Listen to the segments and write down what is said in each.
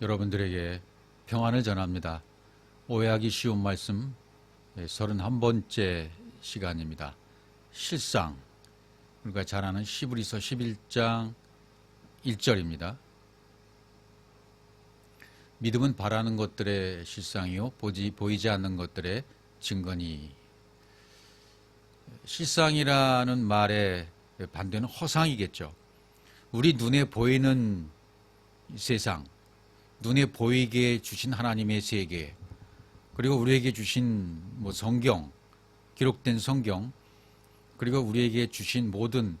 여러분들에게 평안을 전합니다. 오해하기 쉬운 말씀 31번째 시간입니다. 실상 우리가 잘 아는 시브리서 11장 1절입니다. 믿음은 바라는 것들의 실상이요 보지 보이지 않는 것들의 증거니 실상이라는 말의 반대는 허상이겠죠. 우리 눈에 보이는 세상, 눈에 보이게 주신 하나님의 세계, 그리고 우리에게 주신 뭐 성경, 기록된 성경, 그리고 우리에게 주신 모든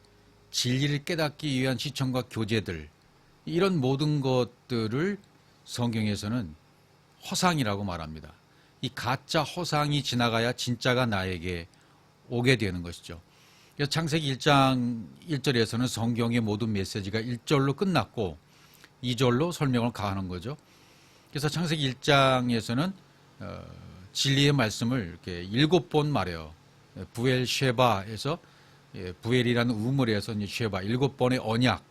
진리를 깨닫기 위한 시청과 교재들, 이런 모든 것들을 성경에서는 허상이라고 말합니다. 이 가짜 허상이 지나가야 진짜가 나에게 오게 되는 것이죠. 그래서 창세기 1장 1절에서는 성경의 모든 메시지가 1절로 끝났고 2절로 설명을 가하는 거죠. 그래서 창세기 1장에서는 어, 진리의 말씀을 이렇게 일곱 번 말해요. 부엘 쉐바에서 예, 부엘이라는 우물에서 이제 쉐바 일곱 번의 언약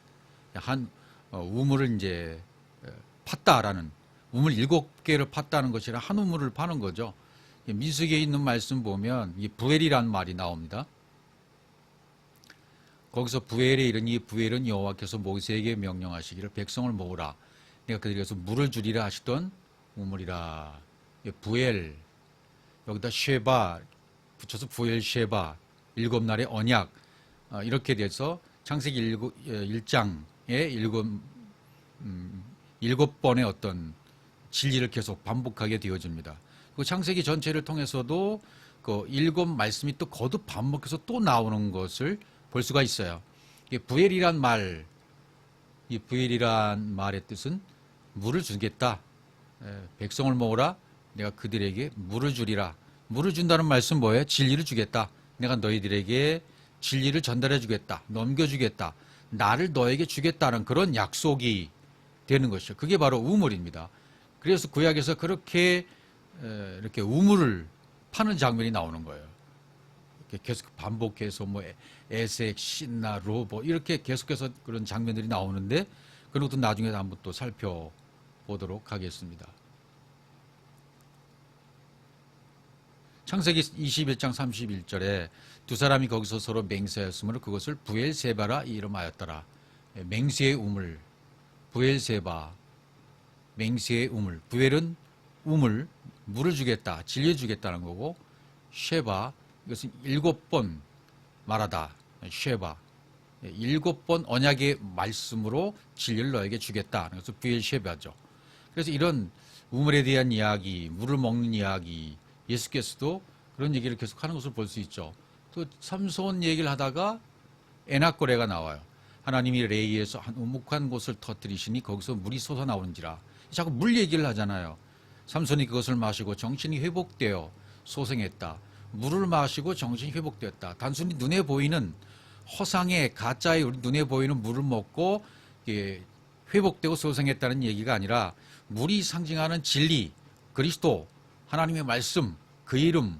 한 어, 우물을 이제 어, 팠다라는 우물 일곱 개를 팠다는 것이라 한 우물을 파는 거죠. 민수기에 있는 말씀 보면 이 부엘이라는 말이 나옵니다. 거기서 부엘에 이르니 부엘은 여호와께서 모세에게 명령하시기를 백성을 모으라. 내가 그들에게서 물을 주리라 하시던 우물이라. 예, 부엘 여기다 쉐바 붙여서 부엘 쉐바 일곱 날의 언약 어, 이렇게 돼서 창세기 일곱, 예, 1장에 일곱 음, 일곱 번의 어떤 진리를 계속 반복하게 되어집니다. 그 창세기 전체를 통해서도 그 일곱 말씀이 또 거듭 반복해서 또 나오는 것을 볼 수가 있어요. 이 부엘이란 말, 이 부엘이란 말의 뜻은 물을 주겠다. 예, 백성을 모으라. 내가 그들에게 물을 주리라. 물을 준다는 말씀 뭐예요? 진리를 주겠다. 내가 너희들에게 진리를 전달해 주겠다. 넘겨 주겠다. 나를 너에게 주겠다는 그런 약속이 되는 것이죠. 그게 바로 우물입니다. 그래서 구약에서 그렇게 에, 이렇게 우물을 파는 장면이 나오는 거예요. 계속 반복해서 뭐 에- 에색, 신나, 로보 이렇게 계속해서 그런 장면들이 나오는데 그런 것도 나중에 한번 또 살펴보도록 하겠습니다. 창세기 21장 31절에 두 사람이 거기서 서로 맹세하였으므로 그것을 부엘세바라 이름하였더라. 예, 맹세의 우물, 부엘세바, 맹세의 우물. 부엘은 우물, 물을 주겠다, 진리 주겠다는 거고, 쉐바, 이것은 일곱 번 말하다. 쉐바. 예, 일곱 번 언약의 말씀으로 진리를 너에게 주겠다. 그래서 부엘쉐바죠. 그래서 이런 우물에 대한 이야기, 물을 먹는 이야기, 예수께서도 그런 얘기를 계속 하는 것을 볼 수 있죠. 또 삼손 얘기를 하다가 에낙고레가 나와요. 하나님이 레이에서 한 우묵한 곳을 터뜨리시니 거기서 물이 솟아나오는지라. 자꾸 물 얘기를 하잖아요. 삼손이 그것을 마시고 정신이 회복되어 소생했다. 물을 마시고 정신이 회복되었다. 단순히 눈에 보이는 허상의 가짜의 눈에 보이는 물을 먹고 이게 회복되고 소생했다는 얘기가 아니라 물이 상징하는 진리, 그리스도, 하나님의 말씀, 그 이름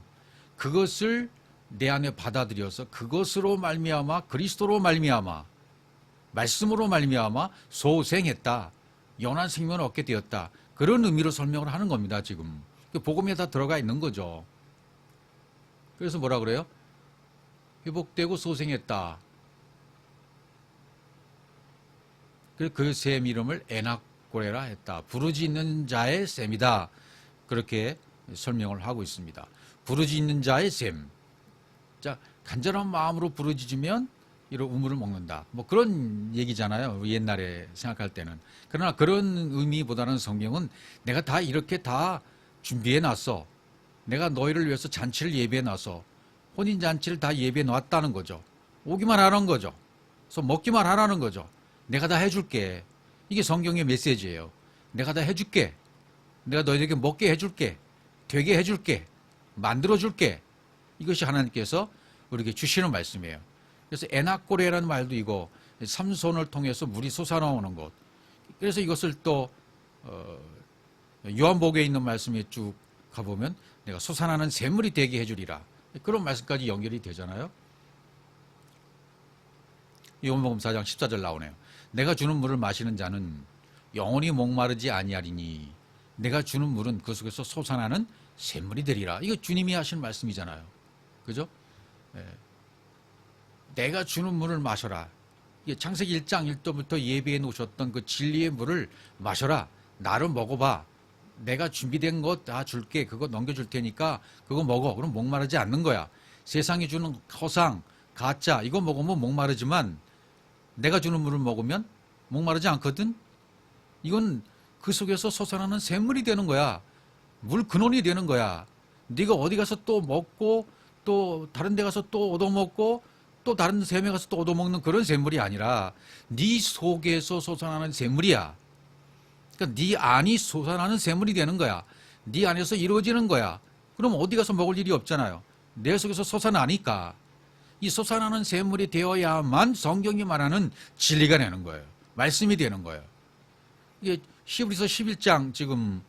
그것을 내 안에 받아들여서 그것으로 말미암아 그리스도로 말미암아 말씀으로 말미암아 소생했다. 연한 생명을 얻게 되었다. 그런 의미로 설명을 하는 겁니다, 지금. 그 복음에 다 들어가 있는 거죠. 그래서 뭐라 그래요? 회복되고 소생했다. 그샘 이름을 에낙고레라 했다. 부르지 있는 자의 샘이다. 그렇게 설명을 하고 있습니다. 부르지 있는 자의 샘. 자, 간절한 마음으로 부르짖으면 이런 우물을 먹는다. 뭐 그런 얘기잖아요. 옛날에 생각할 때는. 그러나 그런 의미보다는 성경은 내가 다 이렇게 다 준비해 놨어. 내가 너희를 위해서 잔치를 예비해 놨어. 혼인 잔치를 다 예비해 놨다는 거죠. 오기만 하라는 거죠. 그래서 먹기만 하라는 거죠. 내가 다 해줄게. 이게 성경의 메시지예요. 내가 다 해줄게. 내가 너희에게 먹게 해줄게. 되게 해줄게. 만들어줄게. 이것이 하나님께서 우리에게 주시는 말씀이에요. 그래서 에낙고레라는 말도 이거 삼손을 통해서 물이 솟아나오는 것. 그래서 이것을 또 어, 요한복에 있는 말씀에 쭉 가보면 내가 솟아나는 샘물이 되게 해주리라. 그런 말씀까지 연결이 되잖아요. 요한복음 4장 14절 나오네요. 내가 주는 물을 마시는 자는 영원히 목마르지 아니하리니 내가 주는 물은 그 속에서 솟아나는 샘물이 되리라. 이거 주님이 하시는 말씀이잖아요. 그죠? 예. 내가 주는 물을 마셔라. 창세기 1장 1절부터 예배해 놓으셨던 그 진리의 물을 마셔라. 나를 먹어봐. 내가 준비된 것 다 줄게. 그거 넘겨줄 테니까 그거 먹어. 그럼 목마르지 않는 거야. 세상이 주는 허상, 가짜 이거 먹으면 목마르지만 내가 주는 물을 먹으면 목마르지 않거든. 이건 그 속에서 솟아나는 샘물이 되는 거야. 물 근원이 되는 거야. 네가 어디 가서 또 먹고 또 다른 데 가서 또 얻어먹고 또 다른 샘에 가서 또 얻어먹는 그런 샘물이 아니라 네 속에서 솟아나는 샘물이야. 그러니까 네 안이 솟아나는 샘물이 되는 거야. 네 안에서 이루어지는 거야. 그럼 어디 가서 먹을 일이 없잖아요. 내 속에서 솟아나니까 이 솟아나는 샘물이 되어야만 성경이 말하는 진리가 되는 거예요. 말씀이 되는 거예요. 이게 히브리서 11장 지금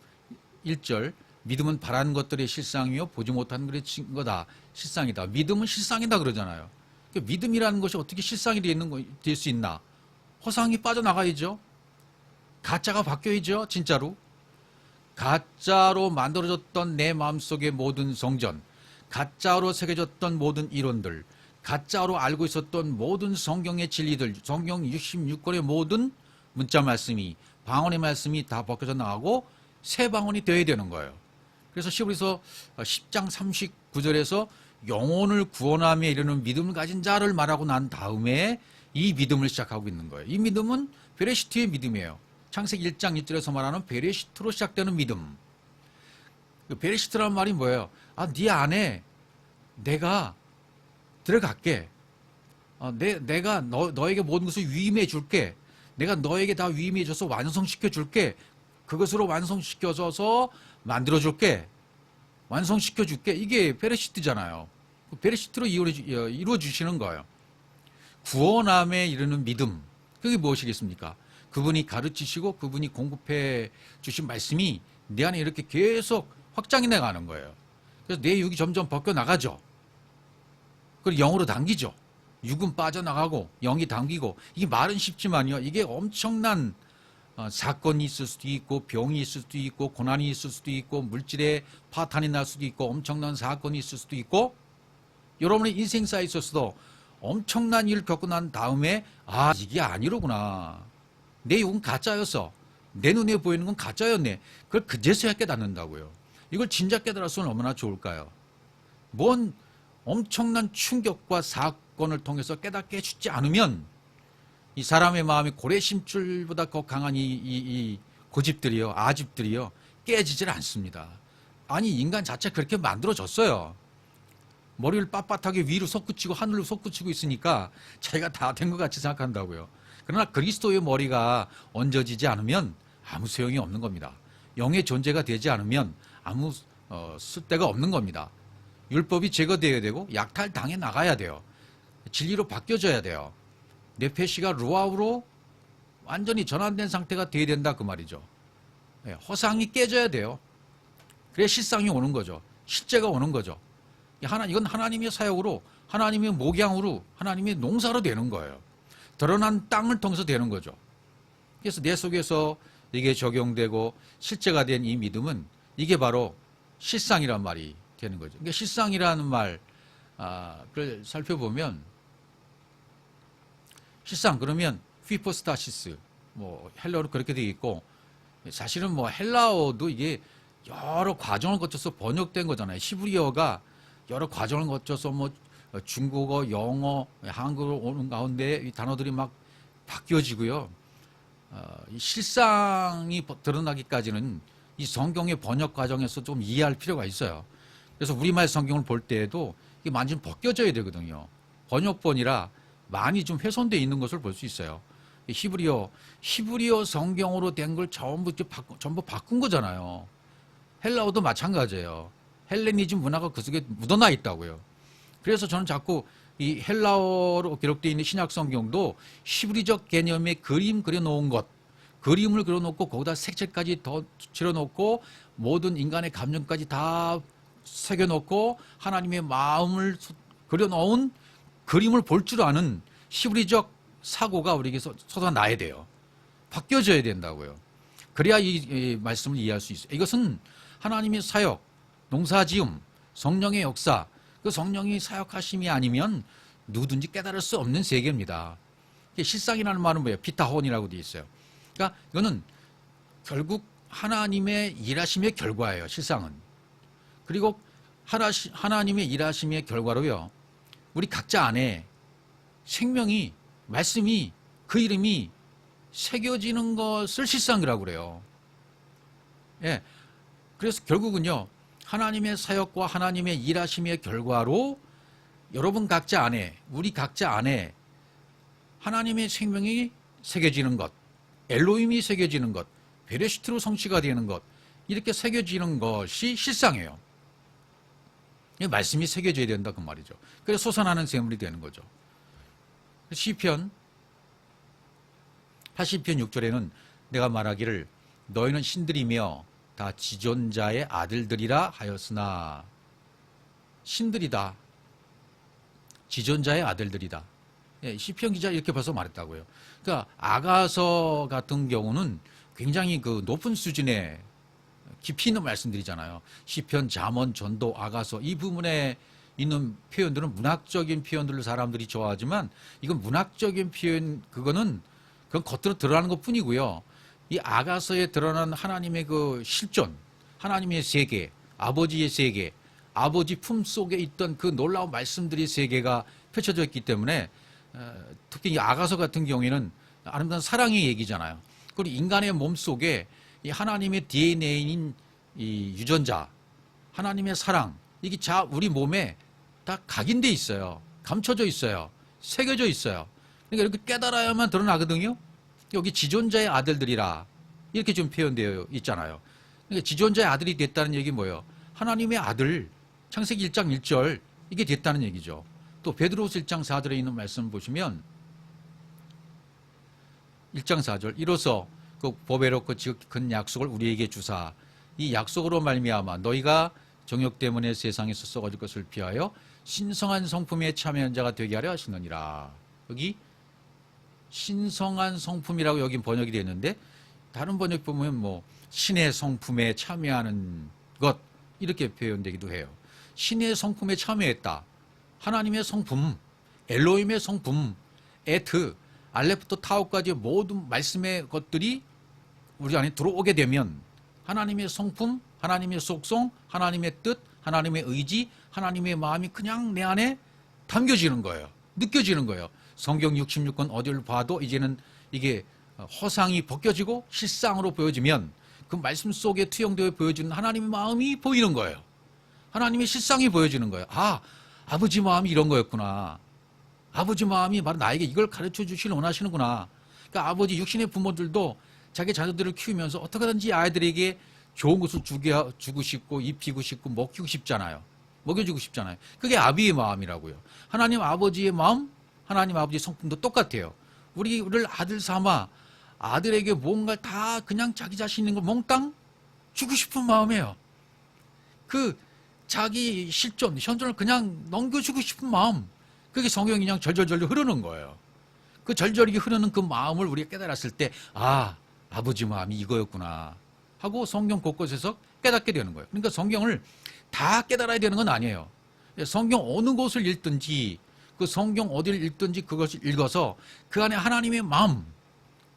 1절 믿음은 바라는 것들의 실상이요 보지 못하는 것의 진 거다. 실상이다. 믿음은 실상이다 그러잖아요. 그 믿음이라는 것이 어떻게 실상이 될수 있나? 허상이 빠져나가야죠. 가짜가 바뀌어야죠. 진짜로. 가짜로 만들어졌던 내 마음속의 모든 성전, 가짜로 새겨졌던 모든 이론들, 가짜로 알고 있었던 모든 성경의 진리들, 성경 66권의 모든 문자 말씀이 방언의 말씀이 다 벗겨져 나가고 새 방언이 되어야 되는 거예요. 그래서 시브리서 10장 39절에서 영혼을 구원함에 이르는 믿음을 가진 자를 말하고 난 다음에 이 믿음을 시작하고 있는 거예요. 이 믿음은 베레시트의 믿음이에요. 창세기 1장 1절에서 말하는 베레시트로 시작되는 믿음. 그 베레시트란 말이 뭐예요? 아, 네 안에 내가 들어갈게. 어, 내, 내가 너, 너에게 모든 것을 위임해 줄게. 내가 너에게 다 위임해 줘서 완성시켜 줄게. 그것으로 완성시켜줘서 만들어 줄게. 완성시켜 줄게. 이게 베레시트잖아요. 그 베레시트로 이루어 주시는 거예요. 구원함에 이르는 믿음. 그게 무엇이겠습니까? 그분이 가르치시고 그분이 공급해 주신 말씀이 내 안에 이렇게 계속 확장이 나가는 거예요. 그래서 내 육이 점점 벗겨 나가죠. 그리고 영으로 당기죠. 육은 빠져나가고 영이 당기고 이게 말은 쉽지만요. 이게 엄청난 어, 사건이 있을 수도 있고 병이 있을 수도 있고 고난이 있을 수도 있고 물질의 파탄이 날 수도 있고 엄청난 사건이 있을 수도 있고 여러분의 인생 사에 있어서도 엄청난 일을 겪고 난 다음에 아 이게 아니로구나 내 욕은 가짜였어 내 눈에 보이는 건 가짜였네 그걸 그제서야 깨닫는다고요 이걸 진작 깨달았으면 얼마나 좋을까요 뭔 엄청난 충격과 사건을 통해서 깨닫게 해주지 않으면 이 사람의 마음이 고래심줄보다 더 강한 이, 이, 이 고집들이요, 아집들이요, 깨지질 않습니다. 아니, 인간 자체 그렇게 만들어졌어요. 머리를 빳빳하게 위로 솟구치고 하늘로 솟구치고 있으니까 자기가 다 된 것 같이 생각한다고요. 그러나 그리스도의 머리가 얹어지지 않으면 아무 소용이 없는 겁니다. 영의 존재가 되지 않으면 아무 어, 쓸데가 없는 겁니다. 율법이 제거되어야 되고 약탈 당해 나가야 돼요. 진리로 바뀌어져야 돼요. 내 패시가 루아우로 완전히 전환된 상태가 돼야 된다 그 말이죠. 예, 허상이 깨져야 돼요. 그래 실상이 오는 거죠. 실제가 오는 거죠. 하나 이건 하나님의 사역으로 하나님의 목양으로 하나님의 농사로 되는 거예요. 드러난 땅을 통해서 되는 거죠. 그래서 내 속에서 이게 적용되고 실제가 된 이 믿음은 이게 바로 실상이란 말이 되는 거죠. 그러니까 실상이라는 말, 아, 을 살펴보면 실상 그러면 휘포스타시스 뭐 헬라어로 그렇게 되어 있고 사실은 뭐 헬라어도 이게 여러 과정을 거쳐서 번역된 거잖아요. 히브리어가 여러 과정을 거쳐서 뭐 중국어, 영어, 한국어로 오는 가운데 이 단어들이 막 바뀌어지고요. 어, 이 실상이 드러나기까지는 이 성경의 번역 과정에서 좀 이해할 필요가 있어요. 그래서 우리말 성경을 볼 때에도 이게 많이 좀 벗겨져야 되거든요. 번역본이라 많이 좀 훼손되어 있는 것을 볼 수 있어요. 히브리어, 히브리어 성경으로 된 걸 전부, 전부 바꾼 거잖아요. 헬라어도 마찬가지예요. 헬레니즘 문화가 그 속에 묻어나 있다고요. 그래서 저는 자꾸 이 헬라어로 기록되어 있는 신약 성경도 히브리적 개념의 그림 그려놓은 것, 그림을 그려놓고 거기다 색채까지 더 칠해놓고 모든 인간의 감정까지 다 새겨놓고 하나님의 마음을 그려놓은 그림을 볼 줄 아는 히브리적 사고가 우리에게 서 쏟아나야 돼요. 바뀌어져야 된다고요. 그래야 이, 이 말씀을 이해할 수 있어요. 이것은 하나님의 사역, 농사지음, 성령의 역사, 그 성령이 사역하심이 아니면 누구든지 깨달을 수 없는 세계입니다. 실상이라는 말은 뭐예요? 피타혼이라고 되어 있어요. 그러니까 이거는 결국 하나님의 일하심의 결과예요. 실상은. 그리고 하나, 하나님의 일하심의 결과로요. 우리 각자 안에 생명이 말씀이 그 이름이 새겨지는 것을 실상이라고 그래요. 예. 그래서 결국은요. 하나님의 사역과 하나님의 일하심의 결과로 여러분 각자 안에 우리 각자 안에 하나님의 생명이 새겨지는 것, 엘로힘이 새겨지는 것, 베레시트로 성취가 되는 것 이렇게 새겨지는 것이 실상이에요. 이 말씀이 새겨져야 된다 그 말이죠. 그래서 솟아나는 샘물이 되는 거죠. 시편 80편 6절에는 내가 말하기를 너희는 신들이며 다 지존자의 아들들이라 하였으나 신들이다. 지존자의 아들들이다. 예, 시편 기자 이렇게 벌써 말했다고요. 그러니까 아가서 같은 경우는 굉장히 그 높은 수준의 깊이 있는 말씀들이잖아요. 시편, 잠언, 전도, 아가서 이 부분에 있는 표현들은 문학적인 표현들을 사람들이 좋아하지만 이건 문학적인 표현 그거는 그건 겉으로 드러나는 것 뿐이고요. 이 아가서에 드러난 하나님의 그 실존, 하나님의 세계, 아버지의 세계, 아버지 품 속에 있던 그 놀라운 말씀들의 세계가 펼쳐져 있기 때문에 어, 특히 이 아가서 같은 경우에는 아름다운 사랑의 얘기잖아요. 그리고 인간의 몸 속에 이 하나님의 DNA인 이 유전자, 하나님의 사랑, 이게 자 우리 몸에 다 각인돼 있어요. 감춰져 있어요. 새겨져 있어요. 그러니까 이렇게 깨달아야만 드러나거든요. 여기 지존자의 아들들이라 이렇게 좀 표현되어 있잖아요. 그러니까 지존자의 아들이 됐다는 얘기 뭐예요? 하나님의 아들 창세기 1장 1절 이게 됐다는 얘기죠. 또 베드로스 1장 4절에 있는 말씀 보시면 1장 4절 이로써 그 보배롭고 지극히 큰 약속을 우리에게 주사 이 약속으로 말미암아 너희가 정욕 때문에 세상에서 썩어질 것을 피하여 신성한 성품에 참여한 자가 되게 하려 하시느니라. 여기 신성한 성품이라고 여기 번역이 되어 있는데 다른 번역 보면 뭐 신의 성품에 참여하는 것 이렇게 표현되기도 해요. 신의 성품에 참여했다. 하나님의 성품, 엘로힘의 성품, 에트, 알레부터 타오까지 모든 말씀의 것들이 우리 안에 들어오게 되면 하나님의 성품, 하나님의 속성, 하나님의 뜻, 하나님의 의지, 하나님의 마음이 그냥 내 안에 담겨지는 거예요. 느껴지는 거예요. 성경 66권 어디를 봐도 이제는 이게 허상이 벗겨지고 실상으로 보여지면 그 말씀 속에 투영되어 보여지는 하나님의 마음이 보이는 거예요. 하나님의 실상이 보여지는 거예요. 아, 아버지 마음이 이런 거였구나. 아버지 마음이 바로 나에게 이걸 가르쳐 주시길 원하시는구나. 그러니까 아버지 육신의 부모들도 자기 자녀들을 키우면서 어떻게든지 아이들에게 좋은 것을 주게, 주고 싶고, 입히고 싶고, 먹이고 싶잖아요. 먹여주고 싶잖아요. 그게 아비의 마음이라고요. 하나님 아버지의 마음, 하나님 아버지의 성품도 똑같아요. 우리, 우리를 아들 삼아 아들에게 뭔가 다 그냥 자기 자신 있는 걸 몽땅 주고 싶은 마음이에요. 그 자기 실존, 현존을 그냥 넘겨주고 싶은 마음. 그게 성경이 그냥 절절절절 흐르는 거예요. 그 절절히 흐르는 그 마음을 우리가 깨달았을 때, 아, 아버지 마음이 이거였구나. 하고 성경 곳곳에서 깨닫게 되는 거예요. 그러니까 성경을 다 깨달아야 되는 건 아니에요. 성경 어느 곳을 읽든지, 그 성경 어디를 읽든지 그것을 읽어서 그 안에 하나님의 마음,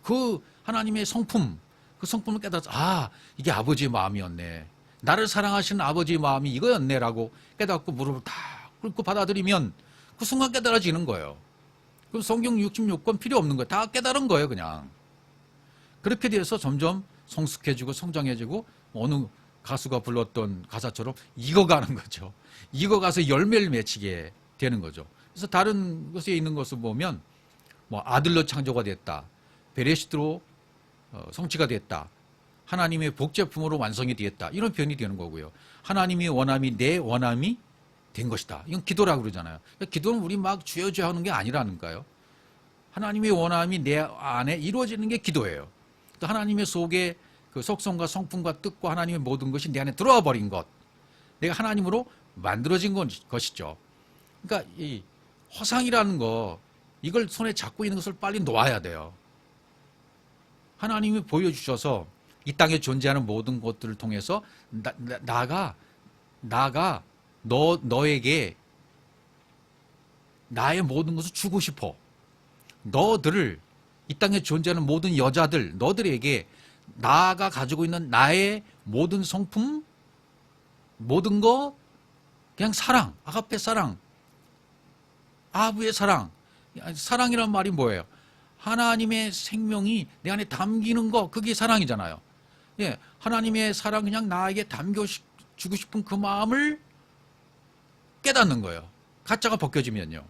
그 하나님의 성품, 그 성품을 깨달아서, 아, 이게 아버지의 마음이었네. 나를 사랑하시는 아버지의 마음이 이거였네라고 깨닫고 무릎을 다 꿇고 받아들이면 그 순간 깨달아지는 거예요. 그럼 성경 66권 필요 없는 거예요. 다 깨달은 거예요, 그냥. 그렇게 돼서 점점 성숙해지고 성장해지고 어느 가수가 불렀던 가사처럼 익어가는 거죠. 익어가서 열매를 맺히게 되는 거죠. 그래서 다른 것에 있는 것을 보면 뭐 아들로 창조가 됐다. 베레시트로 어, 성취가 됐다. 하나님의 복제품으로 완성이 되었다. 이런 표현이 되는 거고요. 하나님의 원함이 내 원함이 된 것이다. 이건 기도라고 그러잖아요. 그러니까 기도는 우리 막 주여 주여 하는 게 아니라는가요? 하나님의 원함이 내 안에 이루어지는 게 기도예요. 또 하나님의 속에 그 속성과 성품과 뜻과 하나님의 모든 것이 내 안에 들어와 버린 것. 내가 하나님으로 만들어진 것이죠. 그러니까 이 허상이라는 거 이걸 손에 잡고 있는 것을 빨리 놓아야 돼요. 하나님이 보여주셔서 이 땅에 존재하는 모든 것들을 통해서 나, 나, 나 가 나가 너 너에게 나의 모든 것을 주고 싶어. 너들을 이 땅에 존재하는 모든 여자들 너들에게 나가 가지고 있는 나의 모든 성품 모든 거 그냥 사랑 아가페 사랑 아부의 사랑 사랑이란 말이 뭐예요? 하나님의 생명이 내 안에 담기는 거 그게 사랑이잖아요. 예, 하나님의 사랑 그냥 나에게 담겨 시- 주고 싶은 그 마음을 깨닫는 거예요. 가짜가 벗겨지면요.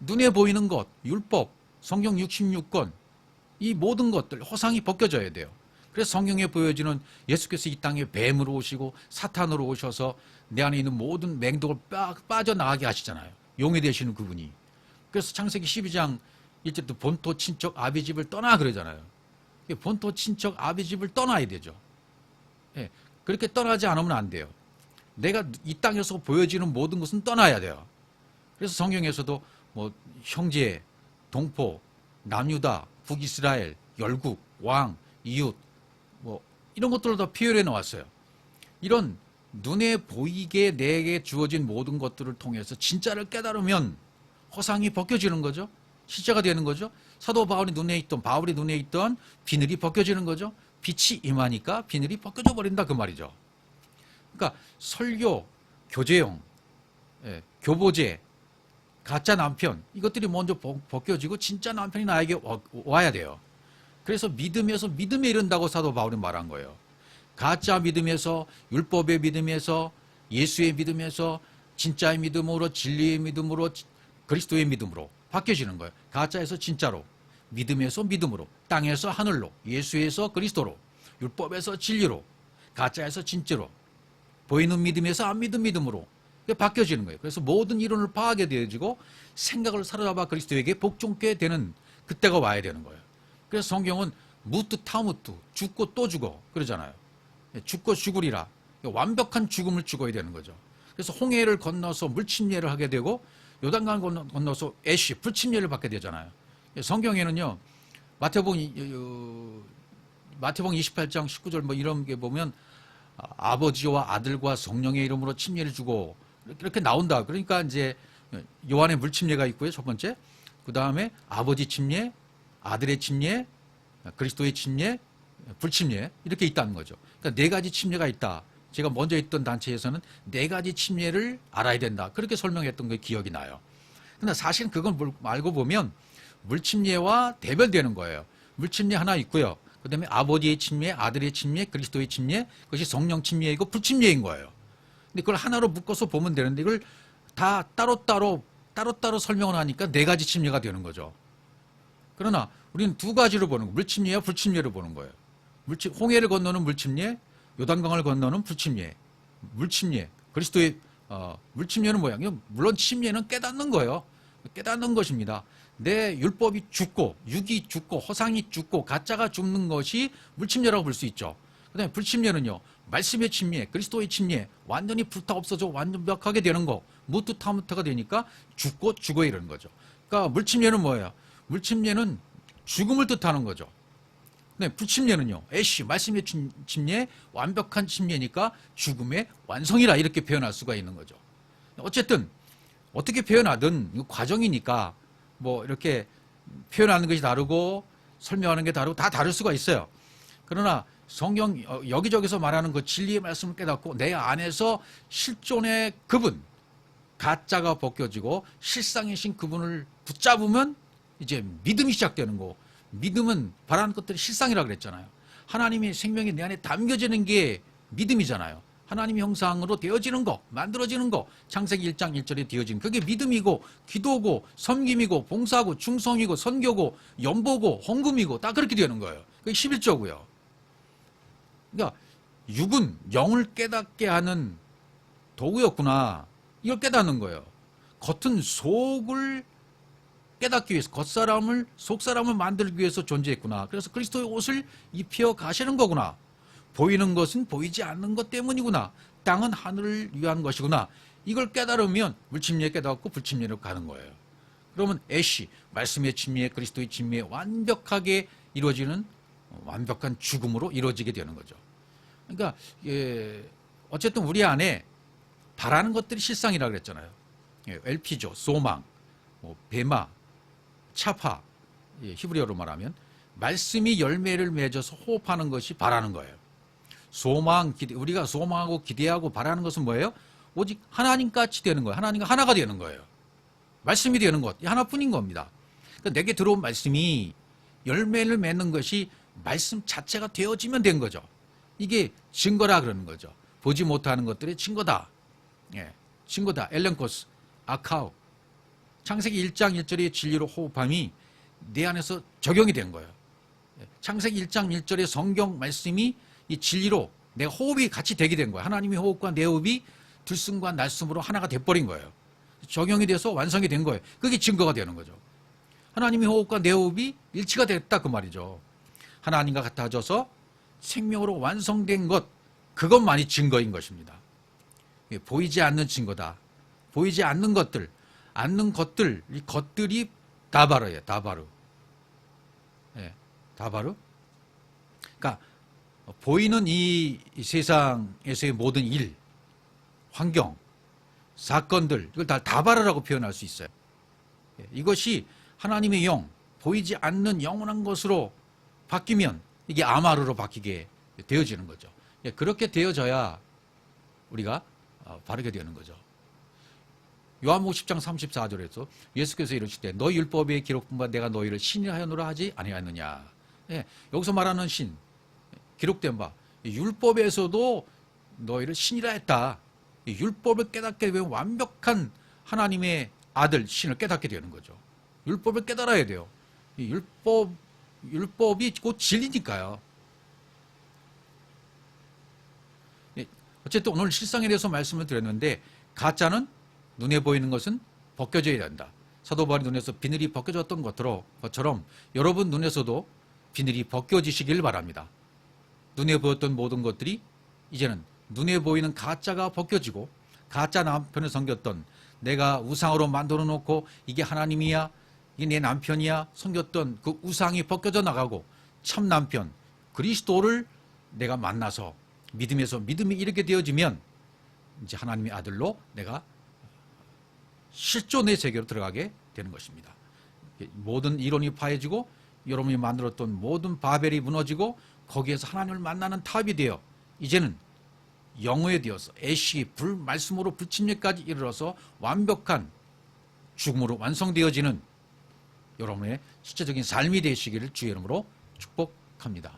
눈에 보이는 것, 율법, 성경 66권, 이 모든 것들, 허상이 벗겨져야 돼요. 그래서 성경에 보여지는 예수께서 이 땅에 뱀으로 오시고 사탄으로 오셔서 내 안에 있는 모든 맹독을 빠, 빠져나가게 하시잖아요. 용이 되시는 그분이. 그래서 창세기 12장 1절도 본토 친척 아비 집을 떠나 그러잖아요. 본토 친척 아비 집을 떠나야 되죠. 예, 그렇게 떠나지 않으면 안 돼요. 내가 이 땅에서 보여지는 모든 것은 떠나야 돼요. 그래서 성경에서도 뭐 형제, 동포, 남유다, 북이스라엘, 열국, 왕, 이웃 뭐 이런 것들을 다 표현해 놓았어요. 이런 눈에 보이게 내게 주어진 모든 것들을 통해서 진짜를 깨달으면 허상이 벗겨지는 거죠. 실제가 되는 거죠. 사도 바울이 눈에 있던 바울이 눈에 있던 비늘이 벗겨지는 거죠. 빛이 임하니까 비늘이 벗겨져 버린다 그 말이죠. 그러니까 설교, 교제용, 예, 교보제, 가짜 남편 이것들이 먼저 벗- 벗겨지고 진짜 남편이 나에게 와- 와야 돼요. 그래서 믿음에서 믿음에 이른다고 사도 바울이 말한 거예요. 가짜 믿음에서 율법의 믿음에서 예수의 믿음에서 진짜의 믿음으로 진리의 믿음으로 지- 그리스도의 믿음으로 바뀌어지는 거예요. 가짜에서 진짜로 믿음에서 믿음으로 땅에서 하늘로 예수에서 그리스도로 율법에서 진리로 가짜에서 진짜로 보이는 믿음에서 안 믿은 믿음으로 바뀌어지는 거예요. 그래서 모든 이론을 파악해 되어지고 생각을 사로잡아 그리스도에게 복종케 되는 그때가 와야 되는 거예요. 그래서 성경은 무트 타무트 죽고 또 죽어 그러잖아요. 예, 죽고 죽으리라 완벽한 죽음을 죽어야 되는 거죠. 그래서 홍해를 건너서 물침례를 하게 되고 요단강 건너- 건너서 애쉬 불침례를 받게 되잖아요. 예, 성경에는요 마태복음 마태복음 28장 19절 뭐 이런 게 보면 아, 아버지와 아들과 성령의 이름으로 침례를 주고 이렇게 나온다. 그러니까 이제 요한의 물침례가 있고요. 첫 번째. 그 다음에 아버지 침례, 아들의 침례, 그리스도의 침례, 불침례 이렇게 있다는 거죠. 그러니까 네 가지 침례가 있다. 제가 먼저 있던 단체에서는 네 가지 침례를 알아야 된다. 그렇게 설명했던 게 기억이 나요. 근데 사실 그건 뭘- 알고 보면 물침례와 대별되는 거예요. 물침례 하나 있고요. 그 다음에 아버지의 침례, 아들의 침례, 그리스도의 침례, 그것이 성령 침례이고 불침례인 거예요. 근데 그걸 하나로 묶어서 보면 되는데 이걸 다 따로따로 따로따로 설명을 하니까 네 가지 침례가 되는 거죠. 그러나 우리는 두 가지로 보는 거, 물침례와 불침례로 보는 거예요. 물침, 홍해를 건너는 물침례, 요단강을 건너는 불침례, 물침례, 그리스도의 어, 물침례는 뭐야? 물론 침례는 깨닫는 거예요. 깨닫는 것입니다. 내 율법이 죽고 육이 죽고 허상이 죽고 가짜가 죽는 것이 물침례라고 볼 수 있죠. 그다음에 불침례는요. 말씀의 침례, 그리스도의 침례, 완전히 불타 없어져 완벽하게 되는 거, 무트타무트가 되니까 죽고 죽어 이러는 거죠. 그러니까 물침례는 뭐예요? 물침례는 죽음을 뜻하는 거죠. 네, 불침례는요. 애쉬 말씀의 침- 침례 완벽한 침례니까 죽음의 완성이라 이렇게 표현할 수가 있는 거죠. 어쨌든 어떻게 표현하든 과정이니까 뭐 이렇게 표현하는 것이 다르고 설명하는 게 다르고 다 다를 수가 있어요. 그러나 성경 어, 여기저기서 말하는 그 진리의 말씀을 깨닫고 내 안에서 실존의 그분 가짜가 벗겨지고 실상이신 그분을 붙잡으면 이제 믿음이 시작되는 거. 믿음은 바라는 것들이 실상이라 그랬잖아요. 하나님의 생명이 내 안에 담겨지는 게 믿음이잖아요. 하나님의 형상으로 되어지는 거, 만들어지는 거, 창세기 1장 1절에 되어지는 그게 믿음이고 기도고 섬김이고 봉사고 충성이고 선교고 연보고 헌금이고 다 그렇게 되는 거예요. 그게 11조고요. 그러니까 육은 영을 깨닫게 하는 도구였구나. 이걸 깨닫는 거예요. 겉은 속을 깨닫기 위해서 겉사람을 속사람을 만들기 위해서 존재했구나. 그래서 그리스도의 옷을 입혀 가시는 거구나. 보이는 것은 보이지 않는 것 때문이구나. 땅은 하늘을 위한 것이구나. 이걸 깨달으면 물침례 깨닫고 불침례로 가는 거예요. 그러면 애쉬 말씀의 침례 그리스도의 침례 완벽하게 이루어지는 완벽한 죽음으로 이루어지게 되는 거죠. 그러니까 예, 어쨌든 우리 안에 바라는 것들이 실상이라 그랬잖아요. 예, 엘피조, 소망, 뭐 베마, 차파, 예, 히브리어로 말하면 말씀이 열매를 맺어서 호흡하는 것이 바라는 거예요. 소망, 기대, 우리가 소망하고 기대하고 바라는 것은 뭐예요? 오직 하나님 같이 되는 거예요. 하나님과 하나가 되는 거예요. 말씀이 되는 것, 이 하나뿐인 겁니다. 그러니까 내게 들어온 말씀이 열매를 맺는 것이 말씀 자체가 되어지면 된 거죠. 이게 증거라 그러는 거죠. 보지 못하는 것들의 증거다. 예, 증거다. 엘렌코스, 아카우. 창세기 1장 1절의 진리로 호흡함이 내 안에서 적용이 된 거예요. 예, 창세기 1장 1절의 성경 말씀이 이 진리로 내 호흡이 같이 되게 된 거예요. 하나님의 호흡과 내 호흡이 들숨과 날숨으로 하나가 돼버린 거예요. 적용이 돼서 완성이 된 거예요. 그게 증거가 되는 거죠. 하나님의 호흡과 내 호흡이 일치가 됐다 그 말이죠. 하나님과 같아져서 생명으로 완성된 것 그것만이 증거인 것입니다. 예, 보이지 않는 증거다. 보이지 않는 것들, 않는 것들, 이 것들이 다바르예요. 다바르. 예, 다바르. 그러니까 보이는 이, 이 세상에서의 모든 일, 환경, 사건들 이걸 다 다바르라고 표현할 수 있어요. 예, 이것이 하나님의 영, 보이지 않는 영원한 것으로 바뀌면 이게 아마르로 바뀌게 되어지는 거죠. 예, 그렇게 되어져야 우리가 어, 바르게 되는 거죠. 요한복음 10장 34절에서 예수께서 이르시되 너 율법에 기록된 바 내가 너희를 신이하였노라 하지 아니하였느냐. 예, 여기서 말하는 신 기록된 바 율법에서도 너희를 신이라 했다. 이 율법을 깨닫게 되면 완벽한 하나님의 아들 신을 깨닫게 되는 거죠. 율법을 깨달아야 돼요. 이 율법 율법이 곧 진리니까요. 예, 어쨌든 오늘 실상에 대해서 말씀을 드렸는데 가짜는 눈에 보이는 것은 벗겨져야 된다. 사도 바울의 눈에서 비늘이 벗겨졌던 것처럼 여러분 눈에서도 비늘이 벗겨지시길 바랍니다. 눈에 보였던 모든 것들이 이제는 눈에 보이는 가짜가 벗겨지고 가짜 남편을 섬겼던 내가 우상으로 만들어 놓고 이게 하나님이야 이게 내 남편이야 섬겼던 그 우상이 벗겨져 나가고 참 남편 그리스도를 내가 만나서 믿음에서 믿음이 이렇게 되어지면 이제 하나님의 아들로 내가 실존의 세계로 들어가게 되는 것입니다. 모든 이론이 파해지고 여러분이 만들었던 모든 바벨이 무너지고 거기에서 하나님을 만나는 탑이 되어 이제는 영어에 되어서 애쉬 불 말씀으로 불침례까지 이르러서 완벽한 죽음으로 완성되어지는 여러분의 실제적인 삶이 되시기를 주의 이름으로 축복합니다.